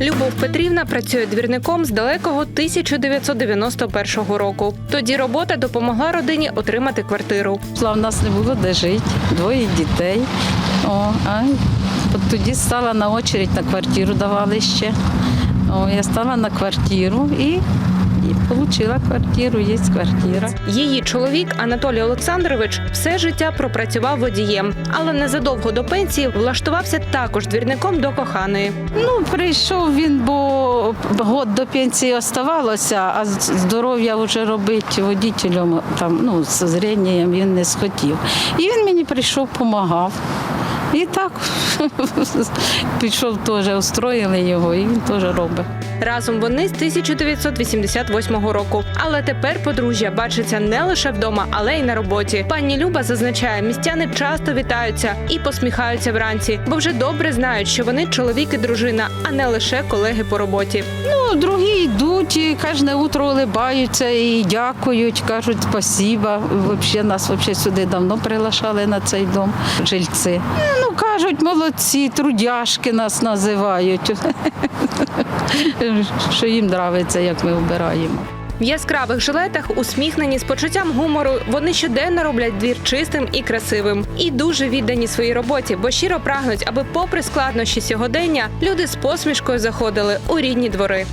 Любов Петрівна працює двірником з далекого 1991 року. Тоді робота допомогла родині отримати квартиру. В нас не було де жити, двоє дітей. О, а тоді стала на очередь на квартиру давали ще. О, я стала на квартиру і, і отримала квартиру, є квартира. Її чоловік Анатолій Олександрович все життя пропрацював водієм, але незадовго до пенсії влаштувався також двірником до коханої. Ну, прийшов він, бо год до пенсії оставалося, а здоров'я вже робити водітелем, там, ну, з зрінням він не схотів. І він мені прийшов, допомагав. І так пішов теж, устроїли його, і він теж робить. Разом вони з 1988 року. Але тепер подружжя бачиться не лише вдома, але й на роботі. Пані Люба зазначає, містяни часто вітаються і посміхаються вранці, бо вже добре знають, що вони чоловік і дружина, а не лише колеги по роботі. Ну, другі йдуть, і кожне утро улибаються і дякують, кажуть спасіба. Взагалі нас взагалі сюди давно приглашали на цей дом жильці. Ну, кажуть, молодці, трудяшки нас називають. Що їм подобається, як ми вбираємо. В яскравих жилетах, усміхнені з почуттям гумору, вони щоденно роблять двір чистим і красивим. І дуже віддані своїй роботі, бо щиро прагнуть, аби, попри складнощі сьогодення, люди з посмішкою заходили у рідні двори.